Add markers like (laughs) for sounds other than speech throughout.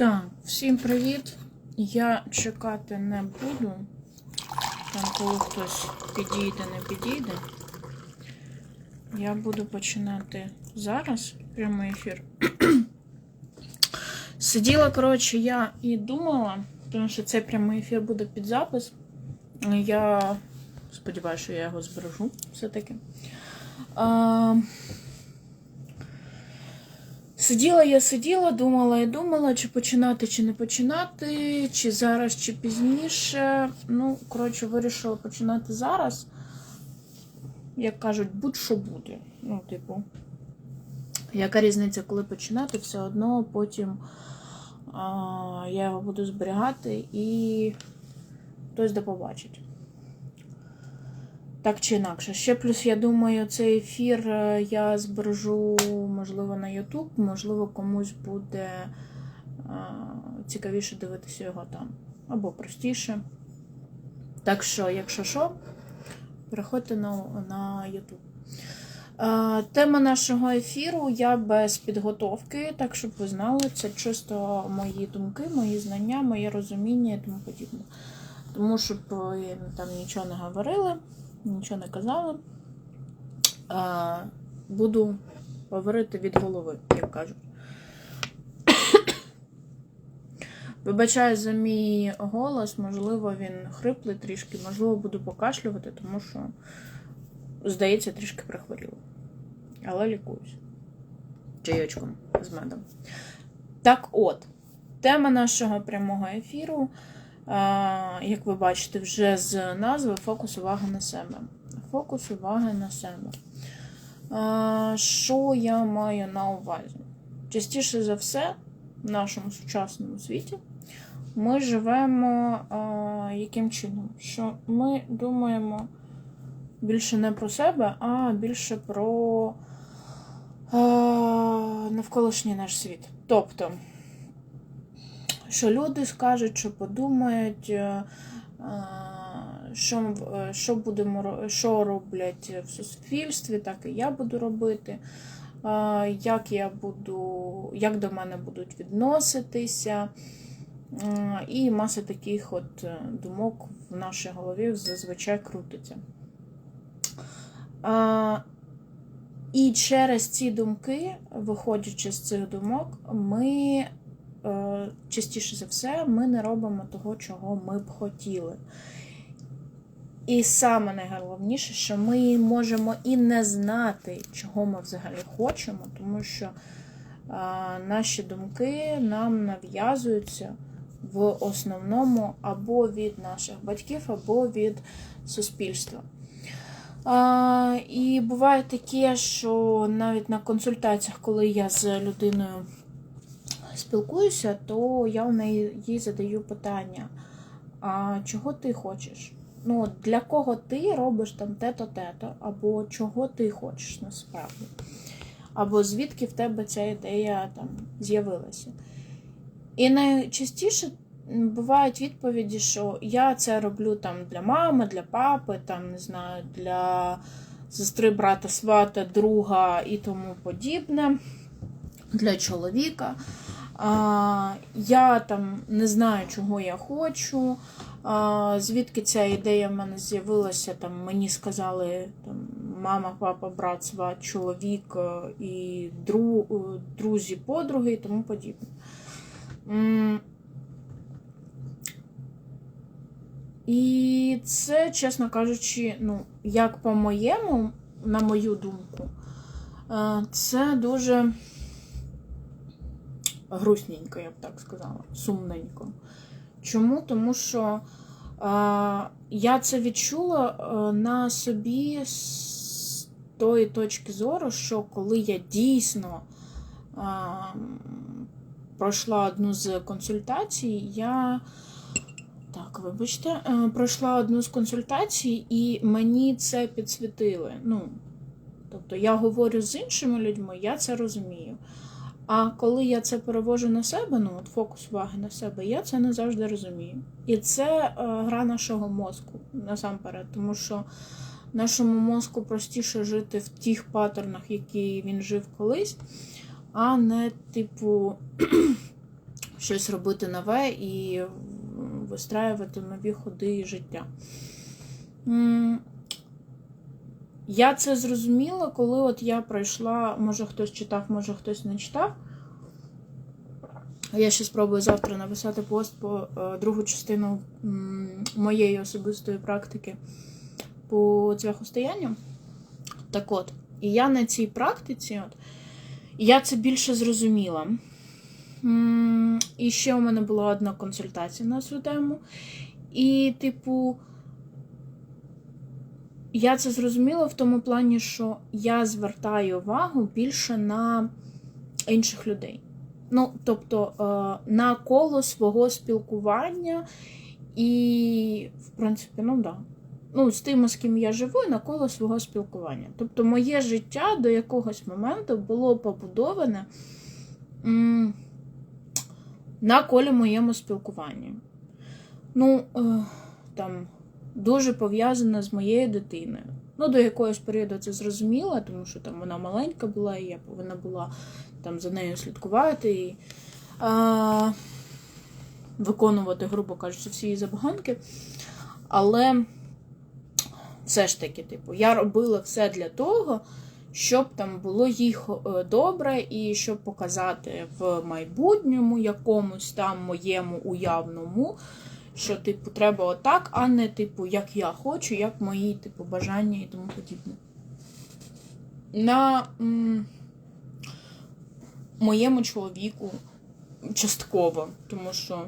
Так, всім привіт. Я чекати не буду. Там, коли хтось підійде, не підійде. Я буду починати зараз прямий ефір. (clears throat) Сиділа, коротше, я і думала, тому що цей прямий ефір буде під запис. Я сподіваюся, що я його збережу все-таки. Сиділа я сиділа, думала і думала, чи починати, чи не починати, чи зараз, чи пізніше. Ну, коротше, вирішила починати зараз. Як кажуть, будь-що буде. Ну, типу, яка різниця, коли починати, все одно потім а, я його буду зберігати і хтось да побачить. Так чи інакше. Ще плюс, я думаю, цей ефір е, я збережу, можливо, на YouTube, можливо, комусь буде а, цікавіше дивитися його там. Або простіше. Так що, якщо що, переходьте на, на YouTube. Тема нашого ефіру я без підготовки, так щоб ви знали, це чисто мої думки, мої знання, моє розуміння і тому подібне. Тому щоб е, там нічого не говорили нічого не казала. А, Буду говорити від голови, як кажуть. (coughs) Вибачаю за мій голос, можливо, він хриплий трішки, можливо, буду покашлювати, тому що, здається, трішки прихворіла. Але лікуюсь. Чайочком з медом. Так от, тема нашого прямого ефіру як ви бачите, вже з назви фокус уваги на себе. Фокус уваги на себе. Що я маю на увазі? Частіше за все, в нашому сучасному світі ми живемо яким чином? Що ми думаємо більше не про себе, а більше про навколишній наш світ. Тобто що люди скажуть, що подумають, е, що що, будемо, що роблять в суспільстві, так і я буду робити, як я буду, як до мене будуть відноситися. І маса таких от е, думок в нашій голові зазвичай крутиться. І через ці думки, виходячи з цих думок, ми Е, частіше за все, ми не робимо того, чого ми б хотіли. І саме найголовніше, що ми можемо і не знати, чого ми взагалі хочемо, тому що а, наші думки нам нав'язуються в основному або від наших батьків, або від суспільства. А, І буває таке, що навіть на консультаціях, коли я з людиною спілкуюся, то я в неї їй задаю питання: а чого ти хочеш? Ну, Для кого ти робиш там те-то, те-то, або чого ти хочеш насправді? Або звідки в тебе ця ідея там з'явилася? І найчастіше бувають відповіді, що я це роблю там для мами, для папи, там, не знаю, для сестри, брата, свата, друга і тому подібне, для чоловіка. А, Я там не знаю, чого я хочу. А, Звідки ця ідея в мене з'явилася? Там Мені сказали там, мама, папа, брат, сват, чоловік е, і дру, е, друзі, подруги і тому подібне. І це, чесно кажучи, ну, як по-моєму, на мою думку, е, це дуже грустненько, я б так сказала, сумненько. Чому? Тому що е, я це відчула е, на собі з тої точки зору, що коли я дійсно е, пройшла одну з консультацій, я. Так, вибачте, е, пройшла одну з консультацій, і мені це підсвітили. Ну, Тобто я говорю з іншими людьми, я це розумію. А коли я це перевожу на себе, ну от фокус уваги на себе, я це не завжди розумію. І це е, гра нашого мозку насамперед, тому що нашому мозку простіше жити в тих паттернах, які він жив колись, а не, типу, (clears throat) щось робити нове і вистраювати нові ходи життя. Я це зрозуміла, коли от я пройшла, може хтось читав, може хтось не читав. Я ще спробую завтра написати пост по е, другу частину моєї особистої практики по цвяхостоянню. Так от, і я на цій практиці, от, я це більше зрозуміла. І ще у мене була одна консультація на цю тему. І, типу, я це зрозуміла в тому плані, що я звертаю увагу більше на інших людей. Ну, тобто, е, на коло свого спілкування і, в принципі, ну да. Ну, з тими, з ким я живу, на коло свого спілкування. Тобто, моє життя до якогось моменту було побудоване на колі моєму спілкуванні. Ну, е, там дуже пов'язане з моєю дитиною. Ну, до якогось періоду це зрозуміло, тому що там вона маленька була, і я повинна була там за нею слідкувати і а, виконувати, грубо кажучи, всі її забаганки. Але все ж таки, типу, я робила все для того, щоб там було їй е, добре, і щоб показати в майбутньому якомусь там моєму уявному, що, типу, треба отак, а не, типу, як я хочу, як мої, типу, бажання і тому подібне. На м, моєму чоловіку частково, тому що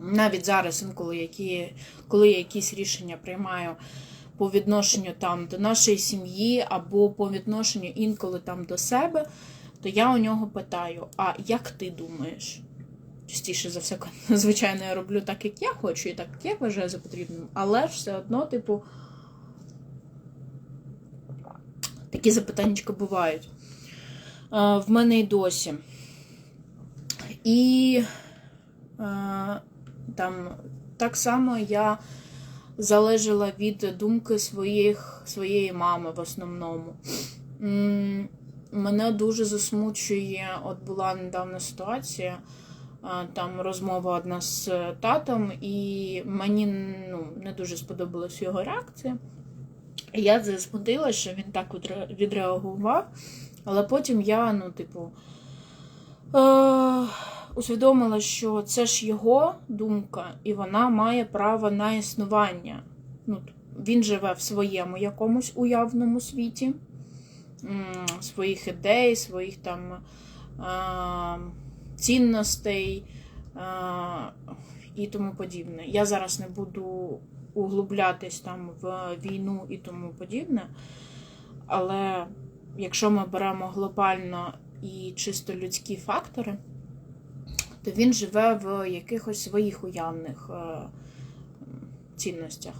навіть зараз інколи які, коли я якісь рішення приймаю по відношенню там до нашої сім'ї або по відношенню інколи там до себе, то я у нього питаю: а як ти думаєш? Частіше за все, (laughs) звичайно, я роблю так, як я хочу, і так, як я вважаю за потрібним, але ж все одно, типу, такі запитаннячка бувають. Е, В мене і досі. І е, там так само я залежала від думки своїх, своєї мами в основному. Мене дуже засмучує, от була недавна ситуація, там розмова одна з татом, і мені ну, не дуже сподобалась його реакція. Я засмутила, що він так відреагував, але потім я, ну, типу, е- усвідомила, що це ж його думка, і вона має право на існування. Ну, він живе в своєму якомусь уявному світі, своїх ідей, своїх там е- цінностей е- і тому подібне. Я зараз не буду углублятись там в війну і тому подібне. Але якщо ми беремо глобально і чисто людські фактори, то він живе в якихось своїх уявних е, цінностях.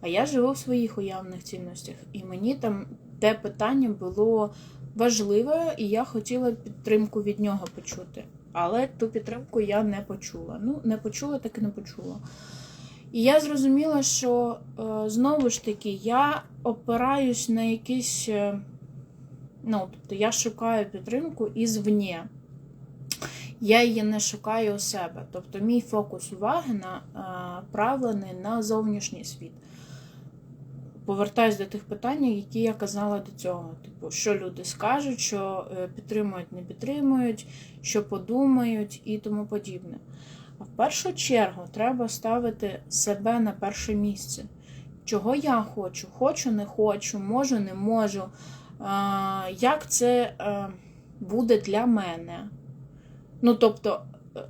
А я живу в своїх уявних цінностях. І мені там те питання було важливе, і я хотіла підтримку від нього почути. Але ту підтримку я не почула. Ну, не почула, так і не почула. І я зрозуміла, що е, знову ж таки я опираюсь на якісь. е, Ну, тобто я шукаю підтримку ізвні. Я її не шукаю у себе. Тобто мій фокус уваги направлений на зовнішній світ. Повертаюсь до тих питань, які я казала до цього. Типу, що люди скажуть, що е, підтримують, не підтримують, що подумають і тому подібне. А в першу чергу треба ставити себе на перше місце. Чого я хочу? Хочу, не хочу, можу, не можу. Як це е, буде для мене? Ну, тобто, е,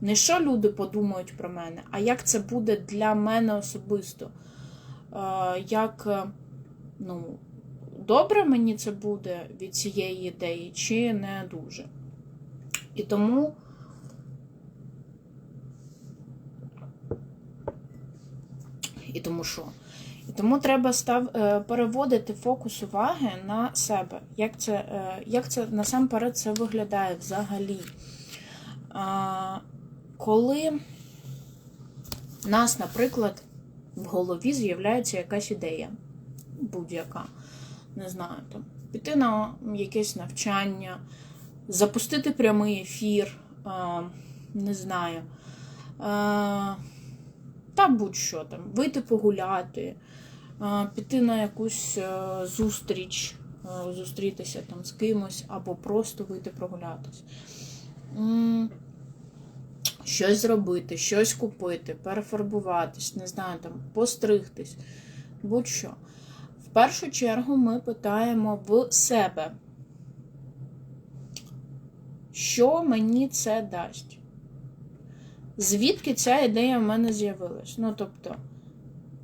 не що люди подумають про мене, а як це буде для мене особисто. Е, Як, е, ну, добре мені це буде від цієї ідеї, чи не дуже. І тому. І тому що? І тому треба став, е, переводити фокус уваги на себе. Як це, як це насамперед це виглядає взагалі? Коли нас, наприклад, в голові з'являється якась ідея, будь-яка, не знаю, там, піти на якесь навчання, запустити прямий ефір, не знаю, та будь-що там, вийти погуляти, піти на якусь а, зустріч, а, зустрітися там з кимось, або просто вийти прогулятись. Щось зробити, щось купити, перефарбуватись, не знаю, там, постригтись, будь-що. В першу чергу ми питаємо в себе, що мені це дасть? Звідки ця ідея в мене з'явилась? Ну, тобто,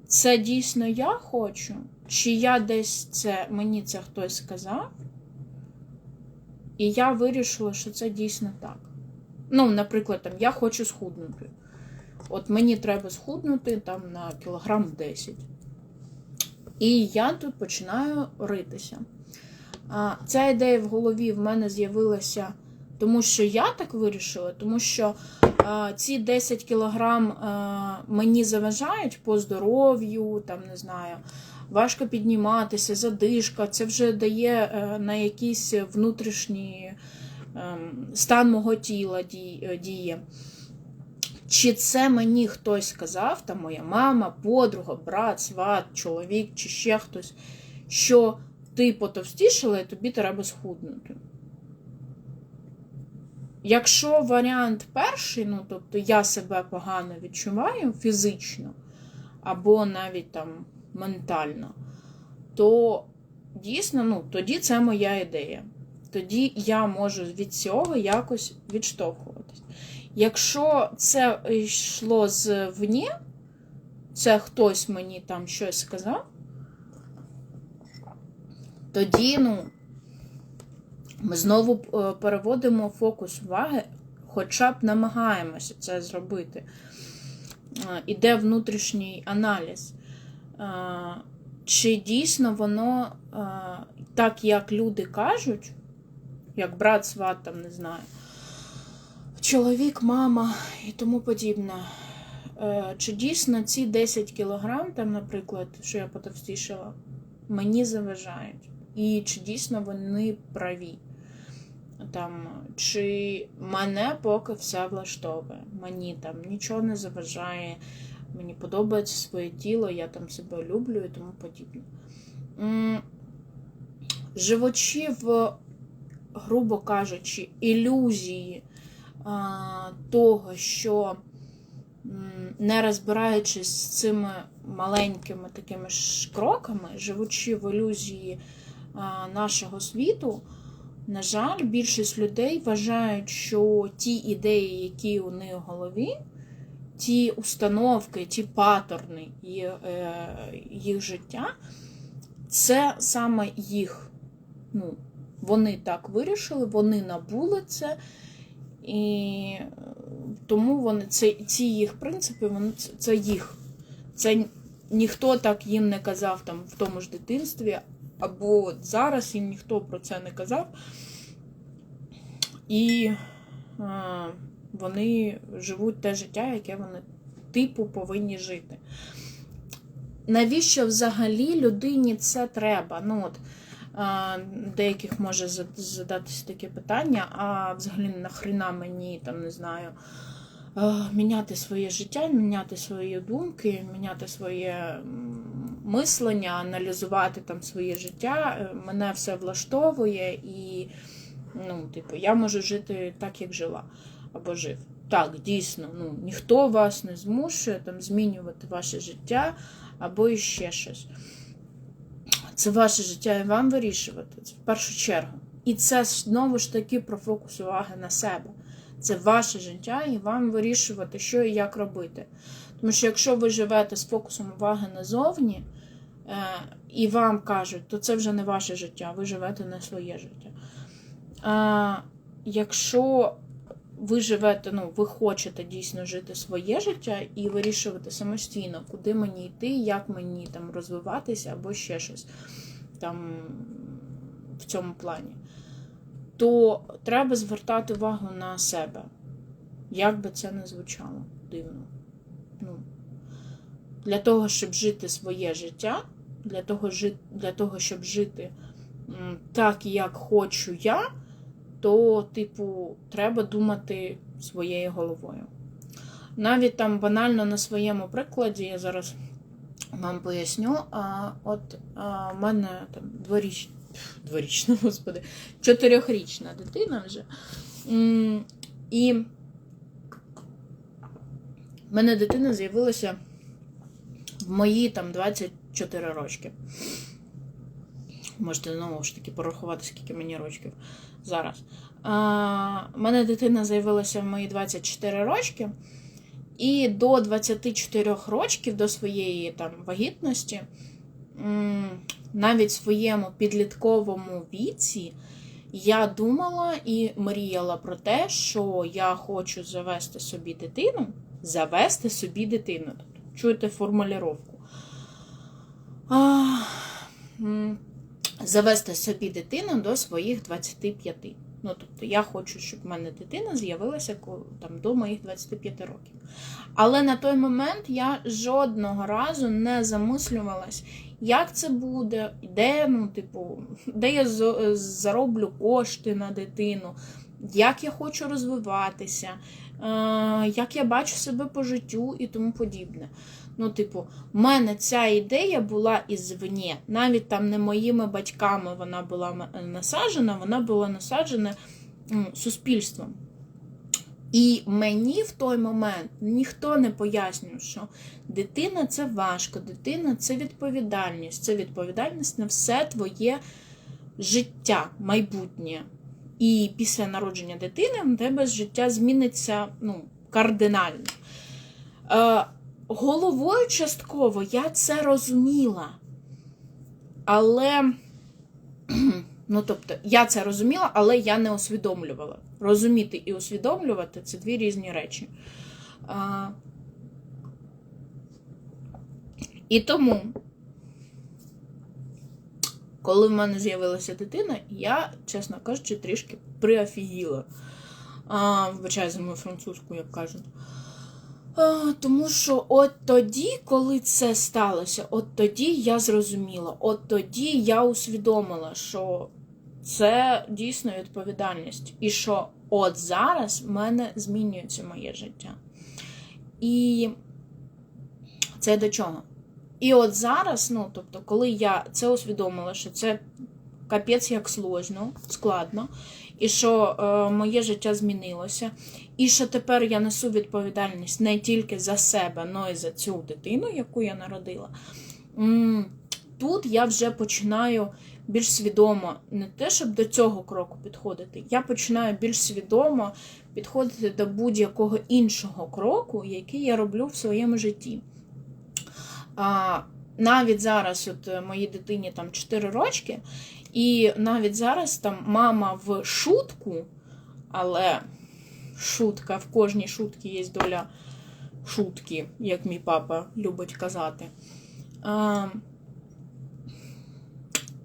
це дійсно я хочу, чи я десь це, мені це хтось сказав, і я вирішила, що це дійсно так. Ну, наприклад, там, я хочу схуднути. От мені треба схуднути там на кілограм 10. І я тут починаю ритися. Ця ідея в голові в мене з'явилася, тому що я так вирішила, тому що ці 10 кілограм мені заважають по здоров'ю, там, не знаю, важко підніматися, задишка. Це вже дає а, на якийсь внутрішній а, стан мого тіла діє. Чи це мені хтось сказав, там моя мама, подруга, брат, сват, чоловік, чи ще хтось, що ти потовстішала і тобі треба схуднути. Якщо варіант перший, ну тобто я себе погано відчуваю фізично, або навіть там ментально, то дійсно, ну, тоді це моя ідея. Тоді я можу від цього якось відштовхуватись. Якщо це йшло звні, це хтось мені там щось сказав, тоді, ну, ми знову переводимо фокус уваги, хоча б намагаємося це зробити. Іде внутрішній аналіз. Чи дійсно воно так, як люди кажуть, як брат, сват, там, не знаю, чоловік, мама і тому подібне. Чи дійсно ці 10 кілограм, там, наприклад, що я потовстішала, мені заважають? І чи дійсно вони праві? Там, Чи мене поки все влаштовує? Мені там нічого не заважає, мені подобається своє тіло, я там себе люблю і тому подібне. Живучи в, грубо кажучи, ілюзії того, що не розбираючись з цими маленькими такими ж кроками, живучи в ілюзії нашого світу, на жаль, більшість людей вважають, що ті ідеї, які у них в голові, ті установки, ті паттерни їх життя, це саме їх. Ну, Вони так вирішили, вони набули це. І тому вони це, ці їх принципи, вони це, їх. Це ніхто так їм не казав там в тому ж дитинстві, або зараз їм ніхто про це не казав. І а, вони живуть те життя, яке вони типу повинні жити. Навіщо взагалі людині це треба? Ну от Деяких може задатися таке питання, а взагалі нахрена мені там не знаю. Міняти своє життя, міняти свої думки, міняти своє мислення, аналізувати там своє життя. Е, мене все влаштовує, і ну, типу, я можу жити так, як жила або жив. Так, дійсно, ну, ніхто вас не змушує там змінювати ваше життя або іще щось. Це ваше життя і вам вирішувати це в першу чергу. І це знову ж таки про фокус уваги на себе. Це ваше життя, і вам вирішувати, що і як робити. Тому що якщо ви живете з фокусом уваги назовні, е, і вам кажуть, то це вже не ваше життя, ви живете не своє життя. Якщо ви живете, ну, ви хочете дійсно жити своє життя і вирішувати самостійно, куди мені йти, як мені там розвиватися або ще щось там в цьому плані, то треба звертати увагу на себе. Як би це не звучало дивно. Ну, Для того, щоб жити своє життя, для того, для того, щоб жити так, як хочу я то, типу, треба думати своєю головою. Навіть там банально на своєму прикладі, я зараз вам поясню, а, от а, в мене там дворічна, (laughs) дворічна, господи, чотирьохрічна дитина вже. І в мене дитина з'явилася в мої там 24 рочки. Можете знову ж таки порахувати, скільки мені рочків зараз. У мене дитина з'явилася в мої 24 рочки, і до 24 рочків, до своєї там вагітності, навіть в своєму підлітковому віці, я думала і мріяла про те, що я хочу завести собі дитину, завести собі дитину. Чуєте м, завести собі дитину до своїх 25. Ну, тобто, я хочу, щоб в мене дитина з'явилася там, до моїх 25 років. Але на той момент я жодного разу не замислювалась, як це буде, де, ну, типу, де я зароблю кошти на дитину, як я хочу розвиватися, е, як я бачу себе по життю і тому подібне. Ну, типу, в мене ця ідея була ізвні. Навіть там не моїми батьками вона була насаджена, вона була насаджена суспільством. І мені в той момент ніхто не пояснював, що дитина це важко, дитина це відповідальність, це відповідальність на все твоє життя, майбутнє. І після народження дитини в тебе життя зміниться ну, кардинально. Головою частково я це розуміла. Але, (clears throat) ну, тобто, я це розуміла, але я не усвідомлювала. Розуміти і усвідомлювати це дві різні речі. А, і тому, коли в мене з'явилася дитина, я, чесно кажучи, трішки приофігіла. Вибачаю за мою французьку, як кажуть. Тому що от тоді, коли це сталося, от тоді я зрозуміла, от тоді я усвідомила, що це дійсно відповідальність. І що от зараз в мене змінюється моє життя. І це до чого? І от зараз, ну, тобто, коли я це усвідомила, що це капець як сложно, складно, і що е, моє життя змінилося, і що тепер я несу відповідальність не тільки за себе, але й за цю дитину, яку я народила. Тут я вже починаю більш свідомо не те, щоб до цього кроку підходити, я починаю більш свідомо підходити до будь-якого іншого кроку, який я роблю в своєму житті. А, навіть зараз, от моїй дитині там 4 рочки, і навіть зараз там мама в шутку, але шутка, в кожній шутці є доля шутки, як мій папа любить казати. А,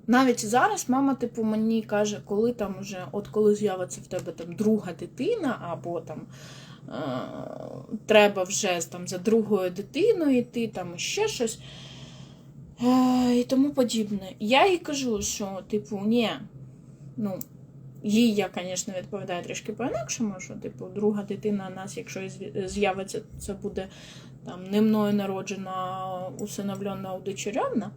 навіть зараз мама, типу, мені каже, коли там уже, от коли з'явиться в тебе там друга дитина, або там е, треба вже там за другою дитиною йти, там ще щось. І тому подібне. Я їй кажу, що, типу, ні, ну, їй я, звісно, відповідаю трішки по-інакшому, що, типу, друга дитина нас, якщо з'явиться, це буде там не мною народжена, усиновлена, удочерена.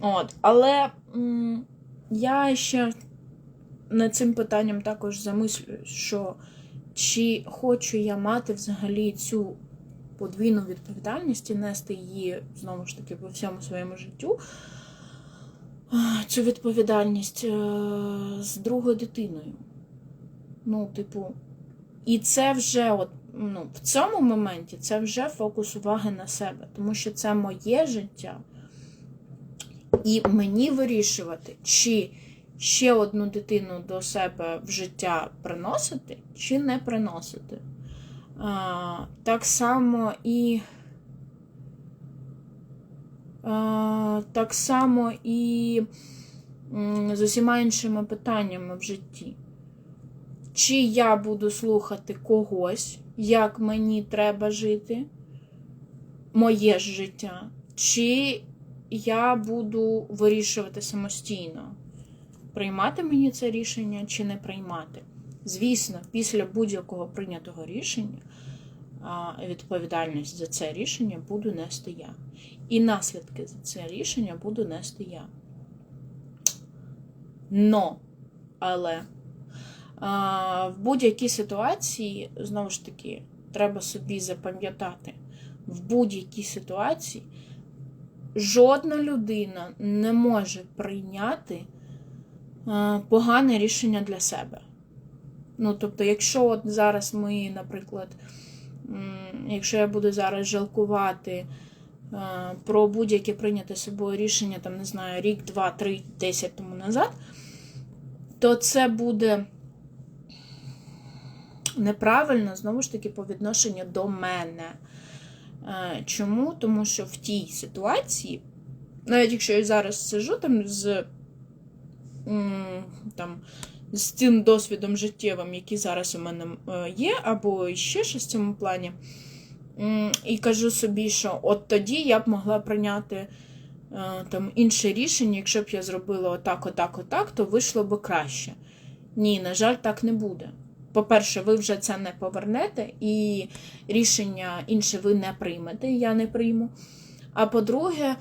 От, але м, я ще над цим питанням також замислююсь, що чи хочу я мати взагалі цю подвійну відповідальність і нести її знову ж таки по всьому своєму життю. Цю відповідальність е, з другою дитиною. Ну, типу, і це вже от, ну, в цьому моменті це вже фокус уваги на себе, тому що це моє життя. І мені вирішувати, чи ще одну дитину до себе в життя приносити, чи не приносити. Так само і. Так само і з усіма іншими питаннями в житті. Чи я буду слухати когось, як мені треба жити, моє ж життя, чи я буду вирішувати самостійно, приймати мені це рішення чи не приймати. Звісно, після будь-якого прийнятого рішення відповідальність за це рішення буду нести я. І наслідки за це рішення буду нести я. Но, але в будь-якій ситуації, знову ж таки, треба собі запам'ятати, в будь-якій ситуації жодна людина не може прийняти погане рішення для себе. Ну, тобто, якщо от зараз ми, наприклад, якщо я буду зараз жалкувати е, про будь-яке прийняте собою рішення, там, не знаю, рік, два, три, десять тому назад, то це буде неправильно, знову ж таки, по відношенню до мене. Е, Чому? Тому що в тій ситуації, навіть якщо я зараз сижу там з там, з тим досвідом життєвим, який зараз у мене е, є, або ще щось в цьому плані, і кажу собі, що от тоді я б могла прийняти е, там інше рішення, якщо б я зробила отак, отак, отак, то вийшло би краще. Ні, на жаль, так не буде. По-перше, ви вже це не повернете, і рішення інше ви не приймете, я не прийму. А по-друге, е,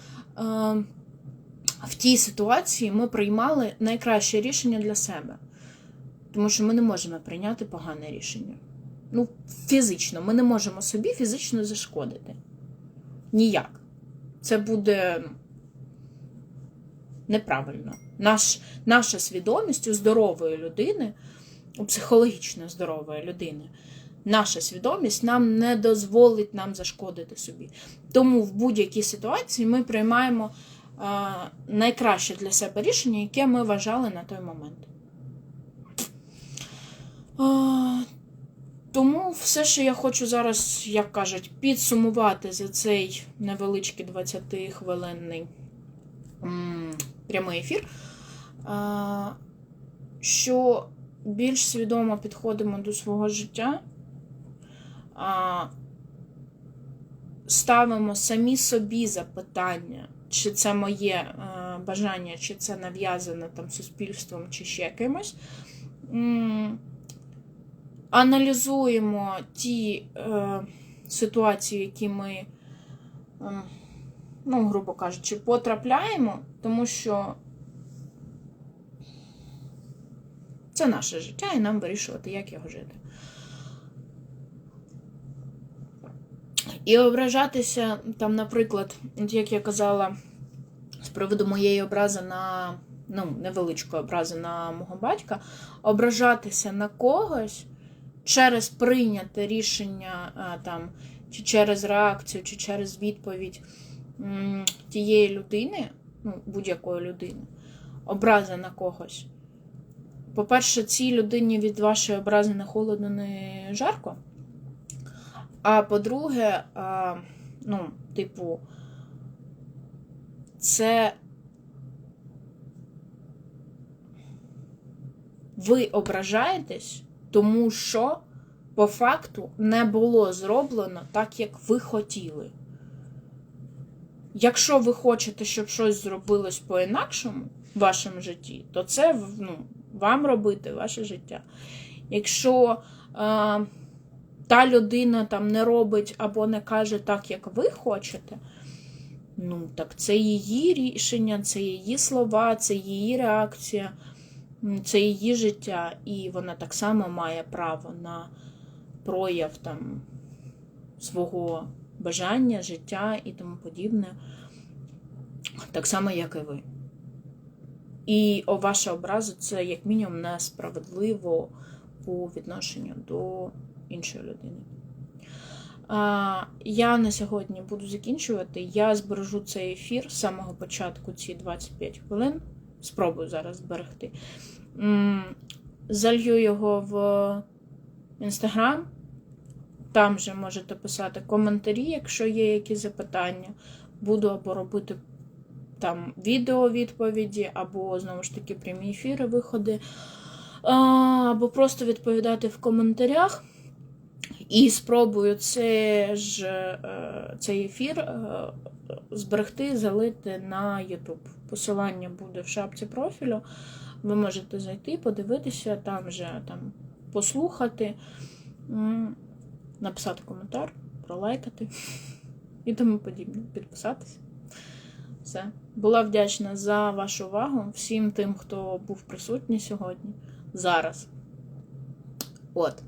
в тій ситуації ми приймали найкраще рішення для себе. Тому що ми не можемо прийняти погане рішення. Ну, фізично, ми не можемо собі фізично зашкодити. Ніяк. Це буде неправильно. Наш, Наша свідомість у здорової людини, у психологічно здорової людини, наша свідомість нам не дозволить нам зашкодити собі. Тому в будь-якій ситуації ми приймаємо е, найкраще для себе рішення, яке ми вважали на той момент. Тому все, що я хочу зараз, як кажуть, підсумувати за цей невеличкий 20-хвилинний м, прямий ефір, що більш свідомо підходимо до свого життя, ставимо самі собі запитання, чи це моє бажання, чи це нав'язане там суспільством, чи ще кимось. Аналізуємо ті е, ситуації, які ми, е, ну, грубо кажучи, потрапляємо, тому що це наше життя, і нам вирішувати, як його жити. І ображатися, там, наприклад, як я казала, з приводу моєї образи на ну, невеличкої образи на мого батька, ображатися на когось через прийняте рішення там, чи через реакцію, чи через відповідь тієї людини, ну, будь-якої людини, образа на когось. По-перше, цій людині від вашої образи не холодно, не жарко. А по-друге, ну, типу, це ви ображаєтесь, тому що по факту не було зроблено так, як ви хотіли. Якщо ви хочете, щоб щось зробилось по-інакшому в вашому житті, то це ну, вам робити ваше життя. Якщо е, та людина там не робить або не каже так, як ви хочете, ну так це її рішення, це її слова, це її реакція, це її життя, і вона так само має право на прояв там свого бажання, життя і тому подібне, так само, як і ви. І о, ваша образа це, як мінімум, несправедливо по відношенню до іншої людини. Я на сьогодні буду закінчувати. Я збережу цей ефір з самого початку, ці 25 хвилин. Спробую зараз зберегти. Залью його в інстаграм. Там же можете писати коментарі, якщо є якісь запитання. Буду або робити там відео відповіді, або, знову ж таки, прямі ефіри, виходи, або просто відповідати в коментарях. І спробую це ж, е, цей ефір зберегти, залити на YouTube. Посилання буде в шапці профілю. Ви можете зайти, подивитися, там вже там послухати, написати коментар, пролайкати (laughs) і тому подібне. Підписатися. Все. Була вдячна за вашу увагу всім тим, хто був присутній сьогодні. Зараз. От.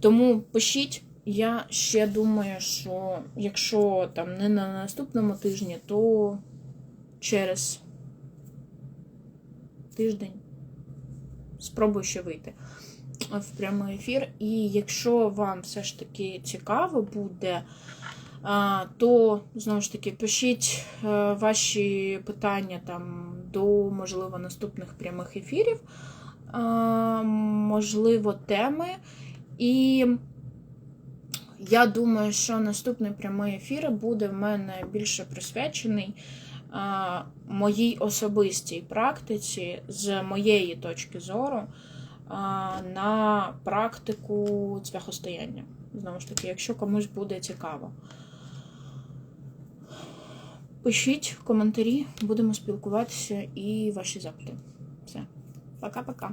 Тому пишіть. Я ще думаю, що якщо там не на наступному тижні, то через тиждень спробую ще вийти в прямий ефір. І якщо вам все ж таки цікаво буде, то знову ж таки пишіть е, ваші питання там до, можливо, наступних прямих ефірів, можливо, теми. І я думаю, що наступний прямий ефір буде в мене більше присвячений моїй особистій практиці з моєї точки зору на практику цвяхостояння. Знову ж таки, якщо комусь буде цікаво. Пишіть коментарі, будемо спілкуватися і ваші запити. Все. Пока-пока.